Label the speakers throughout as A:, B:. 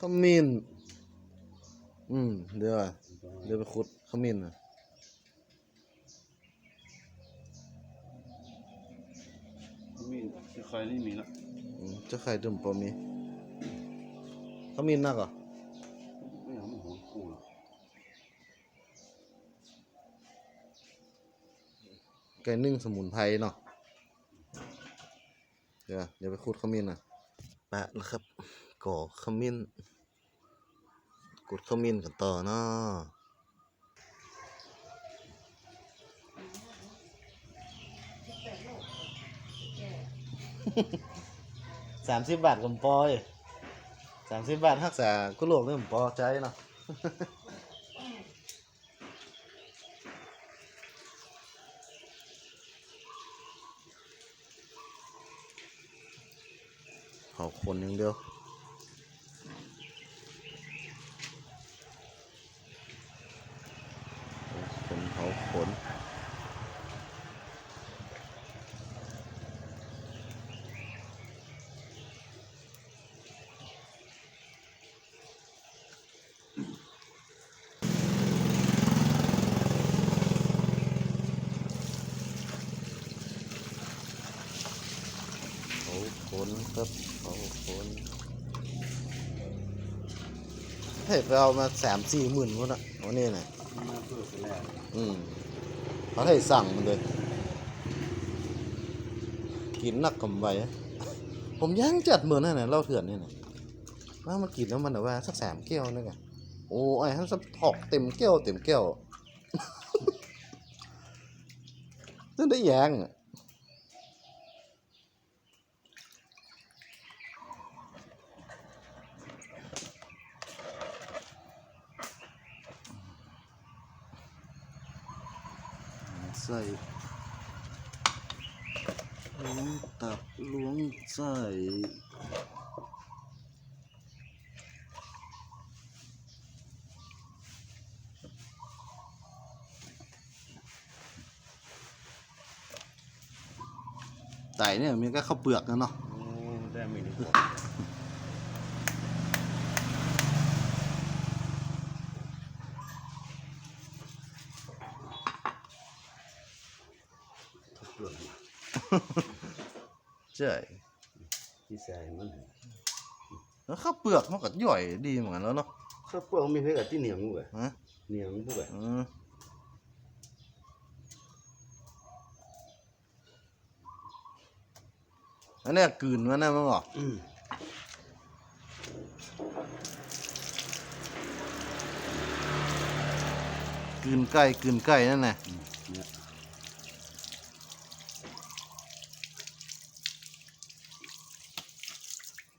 A: ขมิ้น อืม เดี๋ยวอะเดี๋ยวไปขุดขมิ้นอะ
B: มีที่ใครนี่มีละ
A: อืมเจะไข่ดุมปอมีขมิ้นนักเหรอะ
B: ไม่เอาไม่หัวกูหรอก
A: ไก่นึ่งสมุนไพรเนาะ เดี๋ยวเดี๋ยวไปขุดขมิ้นอะแปะแล้วครับ ก่อขมิ้นขุดขมิ้นกันต่อเนาะสามสิบบาทกับปอยสามสิบบาทรักษากุโลกเรื่องปอใจเนาะเผาคนอย่างเดียวคนเผาขน เผาขนครับเผาขนเฮ้ยไปเอามาสามสี่หมื่นวะน่ะวันนี้น่ะ
B: มาเพื่อไปแล้ว
A: อืมเขาให้สั่งมันเลย กินนักกำไวอะผมยังจัดเหมือนนั่นน่ะเหล่าเถื่อนนี่น่ะว่ามากินแล้วมันแบบว่าสักสามแก้วนึงอะโอ้ไอ้ท่านสักถอกเต็มแก้วเต็มแก้วนั่นได้แยงอะ ใส่ล้วงตับล้วงใส่ไตเนี่ยมันก็ข้าวเปลือกนะเนาะ
B: โอ้ได้ไม่ดี กว่าทุกเรื่อง
A: ใช่
B: ที่ใส่มัน
A: แล้วข้าวเปลือกมันก็ย่อยดีเหมือนกันแล้วเนาะ
B: ข้าวเปลือกมีให้กับที่เหนียงด้วย
A: ฮะ
B: เหนียงด้วย
A: อืมอันเนี้ยกลืนมันนะมั้งเหรอ
B: อืม
A: กลืนไก่กลืนไก่นั่นน่ะ
B: เนี่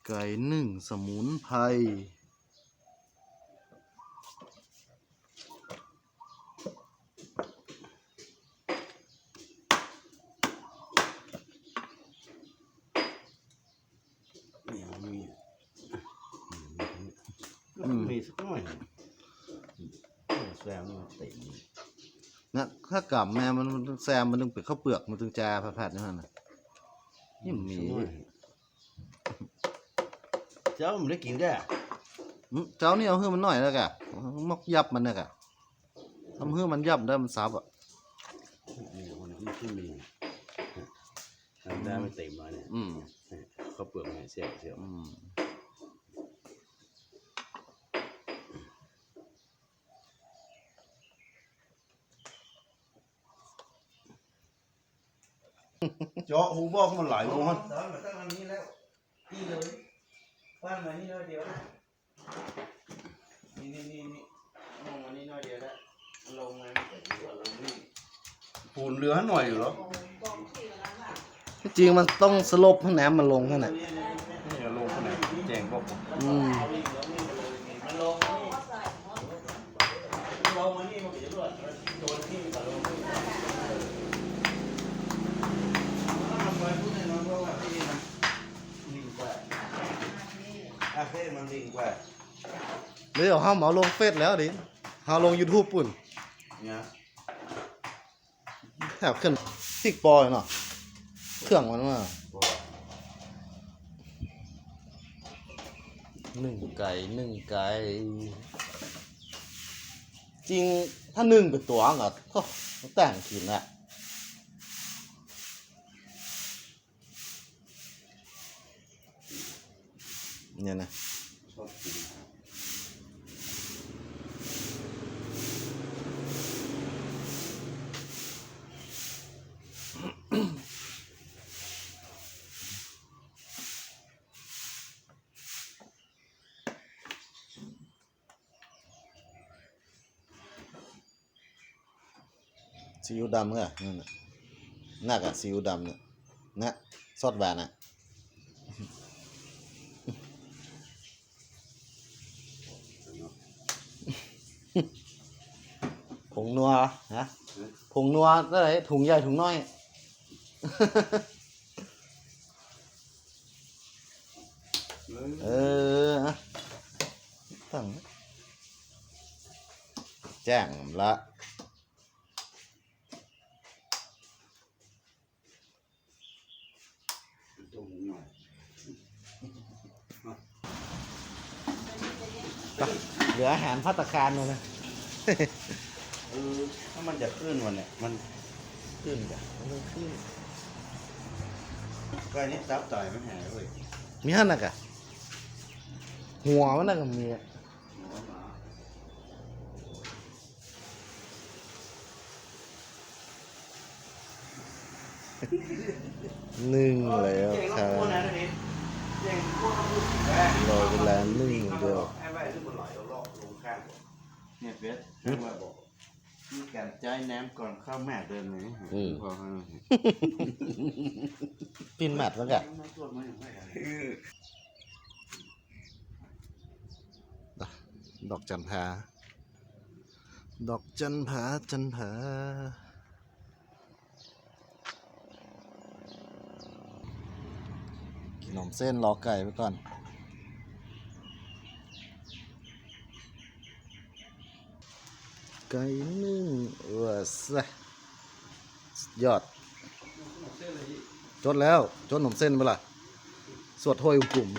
A: ไก่หนึ่งสมุนไพร
B: เหนียงมีอืมมีสักหน่อยแซมนี่มันเต็ม
A: นะถ้ากลับแม่มันมันแซมมันต้องเป็นข้าวเปลือกมันต้องจาผัดๆนั่นน่ะนี่มันมี
B: เจ้ามันได้กินได้
A: อืมเจ้านี่เอาเฮือมันหน่อยแล้วกะมอกยับมันนะกะทำเฮือมันยับได้มันซับอะ
B: มีคนนี้ที่มีทำได้ไม่เต็มมาเนี่ย
A: อืม
B: เขาเปลือกไงเสียวเสียว
A: อืม
B: เจาะหูบอกมันหลายคน
C: สอนมาตั้งวันนี้แล้วที่เลย บ้านมานี่น้อยเดียวนะนี่นี่นี่นี่ลงมานี่น้อยเดียวแล้วลงมาแต่ดีกว่าลงนี่
B: ปูนเรือให้หน่อยอยู่เหรอ
A: ที่จริงมันต้องสลบให้น้ำมันลงแค่นั้น
B: นี่เอาลงคนไหนแจงบอกผม
A: อืม
C: มันลงมานี่ลงมานี่มันจะรวดโดนที่กับลงนี่ อาเฟ่มันลิงกว่า
A: เดี๋ยวห้ามเอาลงเฟซแล้วดิเอาลง YouTube ปุ่น
C: เนี่ย
A: แถบขึ้นทิกปอยเนาะเครื่องมันว่าหนึ่งไก่หนึ่งไก่จริงถ้าหนึ่งเป็นตัวอะโถ่แต่งกินอะ เนี่ยนะ
B: ชอบกิน
A: ซีอิ๊วดำเหรอนั่นน่ะน่ากะซีอิ๊วดำเนี่ยนะซอสหวานอะ ผงนัวฮะผงนัวอะไรถุงใหญ่ถุงน้อย เออตั้งแจ้งละ
B: ต้มหน่อย
A: เหลืออาหารพัตตาคารเลยนะ
B: เออถ้ามันจะขึ้นวันเนี่ยมัน
A: ขึ้นจ้ะมันขึ้น
B: ก็อันนี้ซับต่อยไม่หายเลย
A: มีหันน่ะกะหัวมันน่ะก็มีอะ
B: หมอหมา
A: หนึ่งแล้ว
B: เก่ง
A: ค
B: แล้
A: รั
B: ว
A: บ
B: พวกนั้นนี่เก่งพวกนั้นแม่
A: รอเวลาหนึ่งเดียว
B: เนี่ยเฟสว่าบอกมีการใจายน้ำก่อนเข้าแม่เดินเลยพอเขา
A: ปินหมัดแล้วกะ
B: ไม่ตรวจไม่อย่างไร
A: ดอกจันทราดอกจันผาจันผากินนมเส้นรอไก่ไปก่อน ไก่นึ่งว้าซะยอด จดแล้ว จดหนมเส้นไปละสวดห้อยกลุ่ม